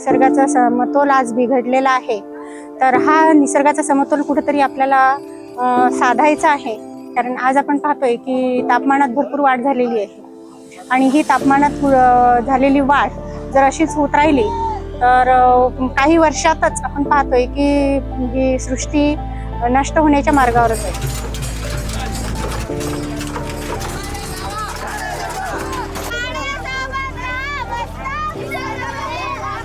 निसर्गाचा समतोल आज बिघडलेला आहे. तर हा निसर्गाचा समतोल कुठेतरी आपल्याला साधायचा आहे. कारण आज आपण पाहतोय की तापमानात भरपूर वाढ झालेली आहे. आणि ही तापमानात झालेली वाढ जर अशीच होत राहिली तर काही वर्षातच आपण पाहतोय की ही सृष्टी नष्ट होण्याच्या मार्गावरच आहे.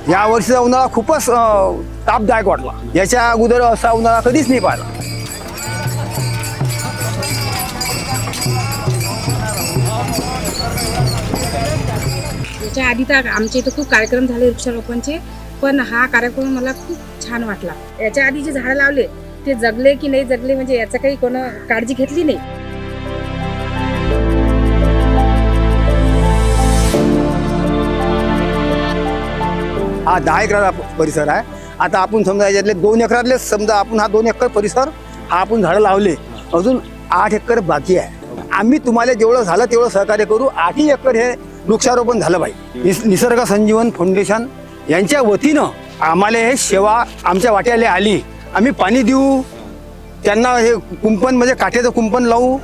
या वर्षीचा उन्हाळा खूपच तापदायक वाटला. याच्या अगोदर असा उन्हाळा कधीच नाही पाहिला. याच्या आधी तर आमच्या इथं खूप कार्यक्रम झाले वृक्षारोपणचे पण हा कार्यक्रम मला खूप छान वाटला. याच्या आधी जे झाडं लावले ते जगले की नाही जगले म्हणजे याचं काही कोण काळजी घेतली नाही. हा दहा एकराचा परिसर आहे. आता आपण समजा याच्यातले दोन एकरातले समजा आपण हा दोन एकर परिसर हा आपण झाडं लावले. अजून आठ एकर बाकी आहे. आम्ही तुम्हाला जेवढं झालं तेवढं सहकार्य करू. आठही एकर हे वृक्षारोपण झालं पाहिजे. निस- निसर्ग संजीवन फाउंडेशन यांच्या वतीनं आम्हाला हे सेवा आमच्या वाट्याला आली. आम्ही पाणी देऊ. त्यांना हे कुंपण म्हणजे काठ्याचं कुंपण लावू.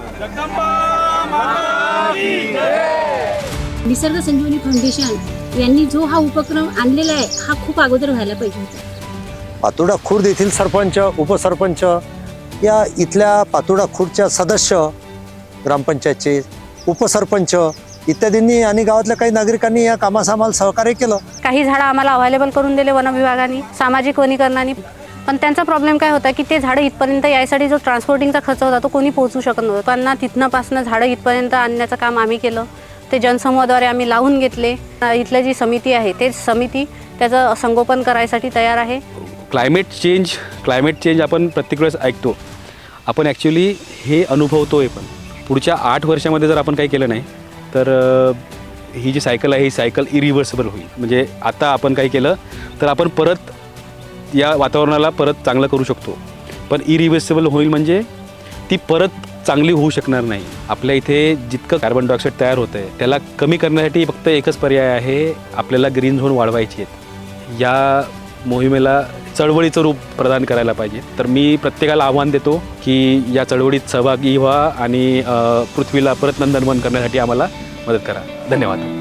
निसर्ग संजीवनी फाउंडेशन यांनी जो हा उपक्रम आणलेला आहे हा खूप अगोदर व्हायला पाहिजे होता. पातोडा खुर्द येथील सरपंच उपसरपंच या इथल्या पातोडा खुर्दच्या सदस्य ग्रामपंचायतचे उपसरपंच इत्यादींनी आणि गावातल्या काही नागरिकांनी या कामास आम्हाला सहकार्य केलं. काही झाडं आम्हाला अवेलेबल करून दिले वन विभागाने सामाजिक वनीकरणाने. पण त्यांचा प्रॉब्लेम काय होता की ते झाडं इथपर्यंत यायसाठी जो ट्रान्सपोर्टिंगचा खर्च होता तो कोणी पोहोचू शकत नव्हतं. त्यांना तिथनंपासनं झाडं इथपर्यंत आणण्याचं काम आम्ही केलं. ते जनसमूहाद्वारे आम्ही लावून घेतले. इथलं जी समिती आहे ते समिती त्याचं संगोपन करायसाठी तयार आहे. क्लायमेट चेंज क्लायमेट चेंज आपण प्रत्येक वेळेस ऐकतो. आपण ॲक्च्युली हे अनुभवतो आहे पण. पुढच्या आठ वर्षामध्ये जर आपण काही केलं नाही तर ही जी सायकल आहे ही सायकल इरिव्हर्सेबल होईल. म्हणजे आता आपण काही केलं तर आपण परत या वातावरणाला परत चांगलं करू शकतो. पण इरिव्हर्सेबल होईल म्हणजे ती परत चांगली होऊ शकणार नाही. आपल्या इथे जितकं कार्बन डायऑक्साईड तयार होतं आहे त्याला कमी करण्यासाठी फक्त एकच पर्याय आहे आपल्याला ग्रीन झोन वाढवायची आहेत. या मोहिमेला चळवळीचं रूप प्रदान करायला पाहिजे. तर मी प्रत्येकाला आव्हान देतो की या चळवळीत सहभागी व्हा आणि पृथ्वीला परत नंदनवन करण्यासाठी आम्हाला मदत करा. धन्यवाद.